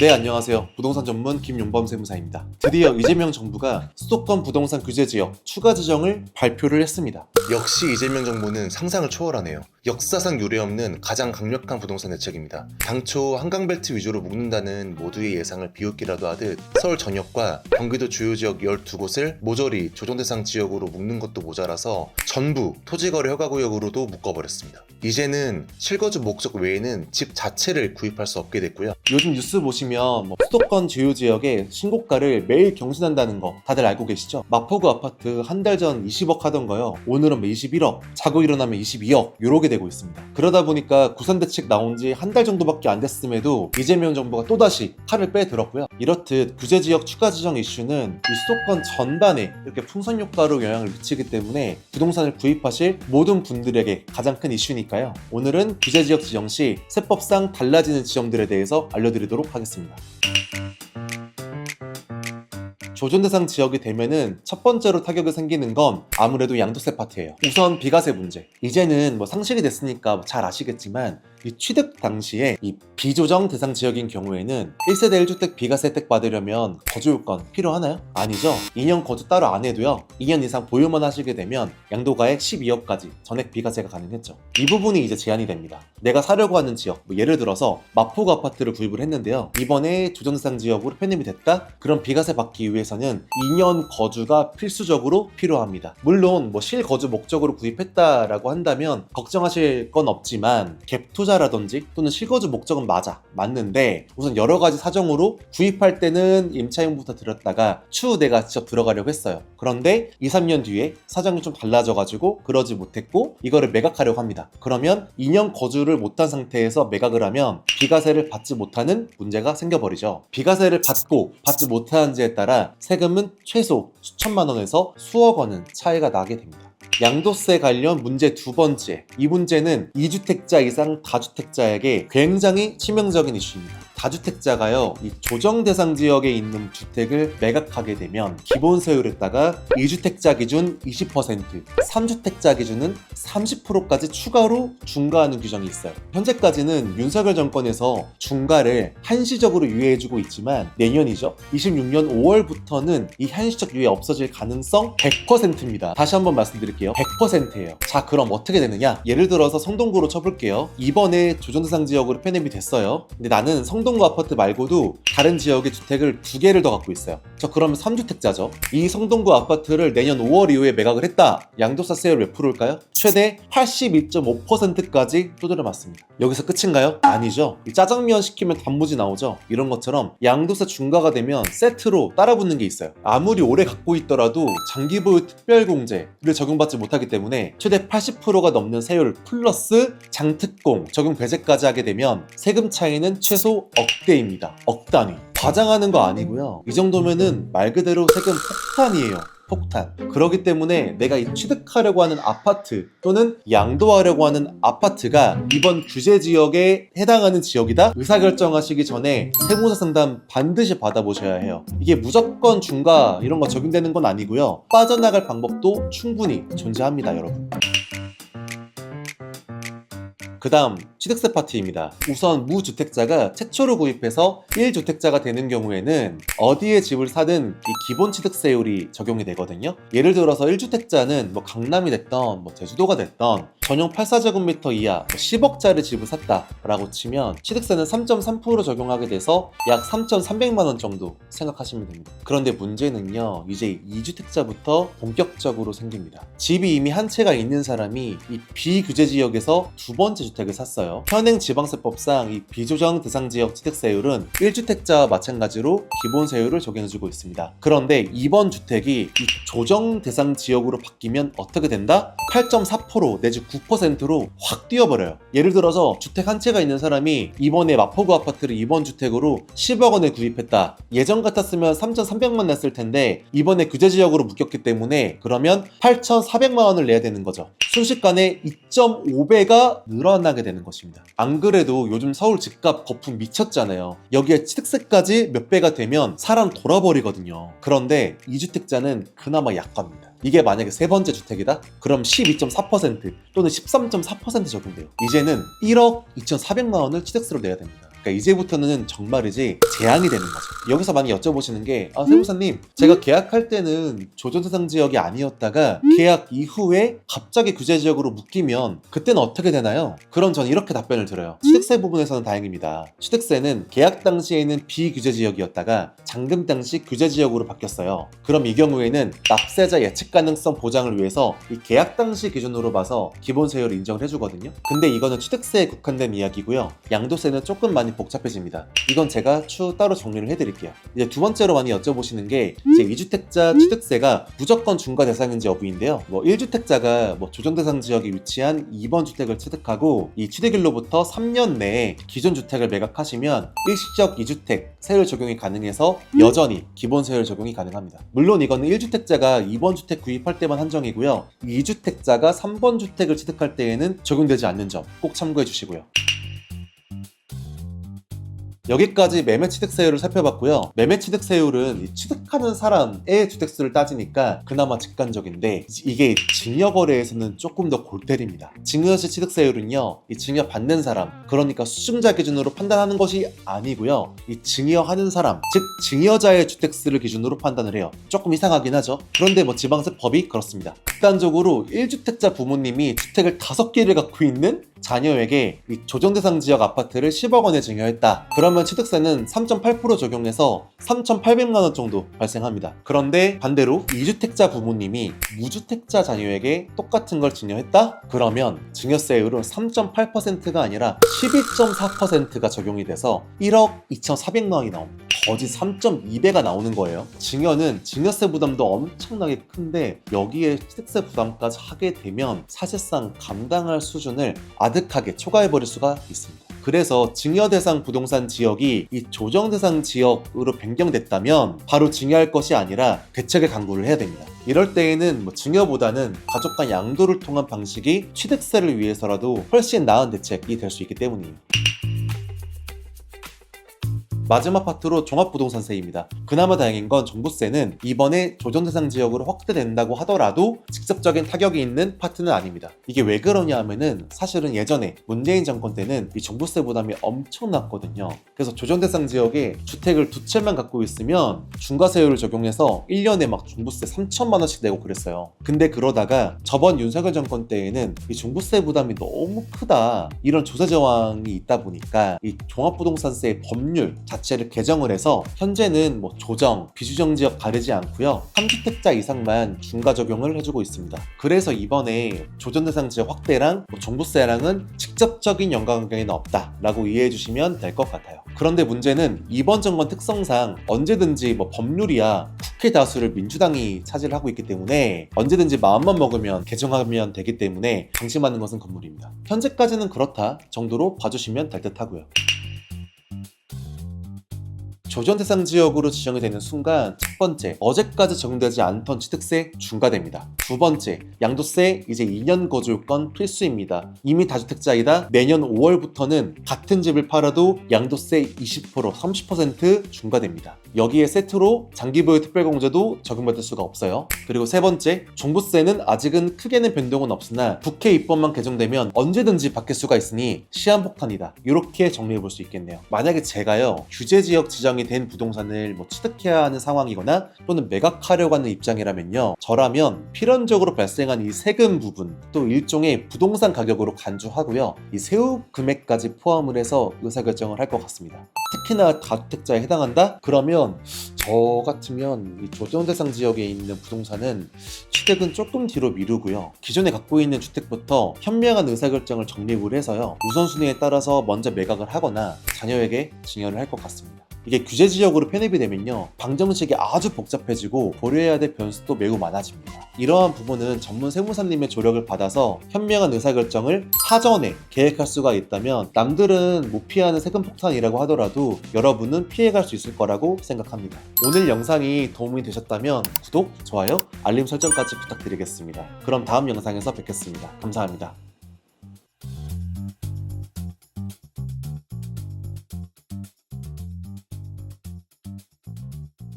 네, 안녕하세요. 부동산 전문 김용범 세무사입니다. 드디어 이재명 정부가 수도권 부동산 규제 지역 추가 지정을 발표를 했습니다. 역시 이재명 정부는 상상을 초월하네요. 역사상 유례없는 가장 강력한 부동산 대책입니다. 당초 한강벨트 위주로 묶는다는 모두의 예상을 비웃기라도 하듯 서울 전역과 경기도 주요 지역 12곳을 모조리 조정 대상 지역으로 묶는 것도 모자라서 전부 토지거래 허가구역으로도 묶어버렸습니다. 이제는 실거주 목적 외에는 집 자체를 구입할 수 없게 됐고요. 요즘 뉴스 보시면 뭐 수도권 주요 지역의 신고가를 매일 경신한다는 거 다들 알고 계시죠? 마포구 아파트 한 달 전 20억 하던 거요. 오늘은 뭐 21억, 자고 일어나면 22억 이렇게 되고 있습니다. 그러다 보니까 구산 대책 나온 지 한 달 정도밖에 안 됐음에도 이재명 정부가 또다시 칼을 빼들었고요. 이렇듯 규제 지역 추가 지정 이슈는 이 수도권 전반에 이렇게 풍선 효과로 영향을 미치기 때문에 부동산을 구입하실 모든 분들에게 가장 큰 이슈니까요. 오늘은 규제 지역 지정 시 세법상 달라지는 지점들에 대해서 알려드리도록 하겠습니다. 조정 대상 지역이 되면은 첫 번째로 타격이 생기는 건 아무래도 양도세 파트예요. 우선 비과세 문제. 이제는 뭐 상식이 됐으니까 잘 아시겠지만 이 취득 당시에 이 비조정 대상 지역인 경우에는 1세대 1주택 비과세 혜택 받으려면 거주 요건 필요하나요? 아니죠. 2년 거주 따로 안 해도요. 2년 이상 보유만 하시게 되면 양도가액 12억까지 전액 비과세가 가능했죠. 이 부분이 이제 제한이 됩니다. 내가 사려고 하는 지역, 뭐 예를 들어서 마포구 아파트를 구입을 했는데요. 이번에 조정 대상 지역으로 편입이 됐다? 그럼 비과세 받기 위해 서는 2년 거주가 필수적으로 필요합니다. 물론 뭐 실거주 목적으로 구입했다라고 한다면 걱정하실 건 없지만 갭 투자라든지 또는 실거주 목적은 맞아 맞는데 우선 여러 가지 사정으로 구입할 때는 임차인부터 들었다가 추후 내가 직접 들어가려고 했어요. 그런데 2, 3년 뒤에 사정이 좀 달라져가지고 그러지 못했고 이거를 매각하려고 합니다. 그러면 2년 거주를 못한 상태에서 매각을 하면 비과세를 받지 못하는 문제가 생겨버리죠. 비과세를 받고 받지 못하는지에 따라 세금은 최소 수천만 원에서 수억 원은 차이가 나게 됩니다. 양도세 관련 문제 두 번째. 이 문제는 2주택자 이상 다주택자에게 굉장히 치명적인 이슈입니다. 다주택자가요, 이 조정 대상 지역에 있는 주택을 매각하게 되면 기본 세율에다가 2주택자 기준 20%, 3주택자 기준은 30%까지 추가로 중과하는 규정이 있어요. 현재까지는 윤석열 정권에서 중과를 한시적으로 유예해주고 있지만 내년이죠. 26년 5월부터는 이 한시적 유예 없어질 가능성 100%입니다. 다시 한번 말씀드릴게요. 100%예요. 자, 그럼 어떻게 되느냐? 예를 들어서 성동구로 쳐볼게요. 이번에 조정대상 지역으로 편입이 됐어요. 근데 나는 성동구 아파트 말고도 다른 지역의 주택을 두 개를 더 갖고 있어요. 저 그러면 3주택자죠. 이 성동구 아파트를 내년 5월 이후에 매각을 했다. 양도세율 몇 프로일까요? 최대 82.5%까지 두드려 맞습니다. 여기서 끝인가요? 아니죠. 이 짜장면 시키면 단무지 나오죠. 이런 것처럼 양도세 중과가 되면 세트로 따라붙는 게 있어요. 아무리 오래 갖고 있더라도 장기 보유 특별공제를 적용받지 못하기 때문에 최대 80%가 넘는 세율 플러스 장특공 적용 배제까지 하게 되면 세금 차이는 최소 억대입니다. 억 단위. 과장하는 거 아니고요. 이 정도면은 말 그대로 세금 폭탄이에요. 폭탄. 그렇기 때문에 내가 이 취득하려고 하는 아파트 또는 양도하려고 하는 아파트가 이번 규제 지역에 해당하는 지역이다? 의사결정하시기 전에 세무사 상담 반드시 받아보셔야 해요. 이게 무조건 중과 이런 거 적용되는 건 아니고요. 빠져나갈 방법도 충분히 존재합니다, 여러분. 그 다음 취득세 파트입니다. 우선 무주택자가 최초로 구입해서 1주택자가 되는 경우에는 어디에 집을 사든 이 기본 취득세율이 적용이 되거든요. 예를 들어서 1주택자는 뭐 강남이 됐던 뭐 제주도가 됐던 전용 84제곱미터 이하 10억짜리 집을 샀다라고 치면 취득세는 3.3% 적용하게 돼서 약 3,300만 원 정도 생각하시면 됩니다. 그런데 문제는요. 이제 2주택자부터 본격적으로 생깁니다. 집이 이미 한 채가 있는 사람이 이 비규제 지역에서 두 번째 주택을 샀어요. 현행 지방세법상 이 비조정 대상 지역 취득세율은 1주택자와 마찬가지로 기본세율을 적용해주고 있습니다. 그런데 이번 주택이 이 조정 대상 지역으로 바뀌면 어떻게 된다? 8.4% 내지 9%로 확 뛰어버려요. 예를 들어서 주택 한 채가 있는 사람이 이번에 마포구 아파트를 이번 주택으로 10억 원에 구입했다. 예전 같았으면 3,300만 냈을 텐데 이번에 규제 지역으로 묶였기 때문에 그러면 8,400만 원을 내야 되는 거죠. 순식간에 2.5배가 늘어나게 되는 것입니다. 안 그래도 요즘 서울 집값 거품 미쳤잖아요. 여기에 취득세까지 몇 배가 되면 사람 돌아버리거든요. 그런데 2주택자는 그나마 약합니다. 이게 만약에 세 번째 주택이다? 그럼 12.4% 또는 13.4% 적용돼요. 이제는 1억 2,400만 원을 취득세로 내야 됩니다. 그러니까 이제부터는 정말이지 재앙이 되는 거죠. 여기서 많이 여쭤보시는 게, 아, 세무사님, 제가 계약할 때는 조정대상 지역이 아니었다가 계약 이후에 갑자기 규제 지역으로 묶이면 그때는 어떻게 되나요? 그럼 저는 이렇게 답변을 드려요. 취득세 부분에서는 다행입니다. 취득세는 계약 당시에는 비규제 지역이었다가 잔금 당시 규제 지역으로 바뀌었어요. 그럼 이 경우에는 납세자 예측 가능성 보장을 위해서 이 계약 당시 기준으로 봐서 기본 세율을 인정을 해주거든요. 근데 이거는 취득세에 국한된 이야기고요. 양도세는 조금 많이 복잡해집니다. 이건 제가 추후 따로 정리를 해드릴게요. 이제 두 번째로 많이 여쭤보시는 게 이제 2주택자 취득세가 무조건 중과 대상인지 여부인데요. 뭐 1주택자가 뭐 조정 대상 지역에 위치한 2번 주택을 취득하고 이 취득일로부터 3년 내에 기존 주택을 매각하시면 일시적 2주택 세율 적용이 가능해서 여전히 기본 세율 적용이 가능합니다. 물론 이거는 1주택자가 2번 주택 구입할 때만 한정이고요. 2주택자가 3번 주택을 취득할 때에는 적용되지 않는 점 꼭 참고해 주시고요. 여기까지 매매 취득세율을 살펴봤고요. 매매 취득세율은 이 취득하는 사람의 주택수를 따지니까 그나마 직관적인데 이게 증여거래에서는 조금 더 골 때립니다. 증여시 취득세율은요, 이 증여 받는 사람, 그러니까 수증자 기준으로 판단하는 것이 아니고요. 이 증여하는 사람, 즉 증여자의 주택수를 기준으로 판단을 해요. 조금 이상하긴 하죠. 그런데 뭐 지방세 법이 그렇습니다. 극단적으로 1주택자 부모님이 주택을 5개를 갖고 있는 자녀에게 이 조정대상 지역 아파트를 10억 원에 증여했다. 그러면 취득세는 3.8% 적용해서 3,800만 원 정도 발생합니다. 그런데 반대로 2주택자 부모님이 무주택자 자녀에게 똑같은 걸 증여했다? 그러면 증여세율은 3.8%가 아니라 12.4%가 적용이 돼서 1억 2,400만 원이 나옵니다. 거짓 3.2배가 나오는 거예요. 증여는 증여세 부담도 엄청나게 큰데 여기에 취득세 부담까지 하게 되면 사실상 감당할 수준을 아득하게 초과해버릴 수가 있습니다. 그래서 증여 대상 부동산 지역이 이 조정 대상 지역으로 변경됐다면 바로 증여할 것이 아니라 대책을 강구를 해야 됩니다. 이럴 때에는 뭐 증여보다는 가족 간 양도를 통한 방식이 취득세를 위해서라도 훨씬 나은 대책이 될 수 있기 때문이에요. 마지막 파트로 종합부동산세입니다. 그나마 다행인 건 종부세는 이번에 조정 대상 지역으로 확대된다고 하더라도 직접적인 타격이 있는 파트는 아닙니다. 이게 왜 그러냐 하면은 사실은 예전에 문재인 정권 때는 이 종부세 부담이 엄청났거든요. 그래서 조정 대상 지역에 주택을 두 채만 갖고 있으면 중과세율을 적용해서 1년에 막 종부세 3천만 원씩 내고 그랬어요. 근데 그러다가 저번 윤석열 정권 때에는 이 종부세 부담이 너무 크다 이런 조세 저항이 있다 보니까 이 종합부동산세 법률 자체를 개정을 해서 현재는 뭐 조정, 비주정 지역 가리지 않고요. 3주택자 이상만 중과 적용을 해주고 있습니다. 그래서 이번에 조정 대상 지역 확대랑 뭐 종부세랑은 직접적인 연관관계는 없다라고 이해해 주시면 될 것 같아요. 그런데 문제는 이번 정권 특성상 언제든지 뭐 법률이야 국회 다수를 민주당이 차지하고 있기 때문에 언제든지 마음만 먹으면 개정하면 되기 때문에 방심하는 것은 건물입니다. 현재까지는 그렇다 정도로 봐주시면 될 듯 하고요. 조정 대상 지역으로 지정이 되는 순간 첫 번째 어제까지 적용되지 않던 취득세 중과됩니다. 두 번째 양도세 이제 2년 거주권 필수입니다. 이미 다주택자이다 내년 5월부터는 같은 집을 팔아도 양도세 20% 30% 중과됩니다. 여기에 세트로 장기보유 특별공제도 적용받을 수가 없어요. 그리고 세 번째 종부세는 아직은 크게는 변동은 없으나 국회 입법만 개정되면 언제든지 바뀔 수가 있으니 시한폭탄이다. 이렇게 정리해 볼 수 있겠네요. 만약에 제가요 규제 지역 지정이 된 부동산을 뭐 취득해야 하는 상황이거나 또는 매각하려고 하는 입장이라면요 저라면 필연적으로 발생한 이 세금 부분 또 일종의 부동산 가격으로 간주하고요 이 세후 금액까지 포함을 해서 의사결정을 할 것 같습니다 특히나 다주택자에 해당한다? 그러면 저 같으면 이 조정 대상 지역에 있는 부동산은 취득은 조금 뒤로 미루고요. 기존에 갖고 있는 주택부터 현명한 의사결정을 정립을 해서요. 우선순위에 따라서 먼저 매각을 하거나 자녀에게 증여를 할 것 같습니다. 이게 규제 지역으로 편입이 되면요. 방정식이 아주 복잡해지고 고려해야 될 변수도 매우 많아집니다. 이러한 부분은 전문 세무사님의 조력을 받아서 현명한 의사결정을 사전에 계획할 수가 있다면 남들은 못 피하는 세금 폭탄이라고 하더라도 여러분은 피해갈 수 있을 거라고 생각합니다. 오늘 영상이 도움이 되셨다면 구독, 좋아요, 알림 설정까지 부탁드리겠습니다. 그럼 다음 영상에서 뵙겠습니다. 감사합니다.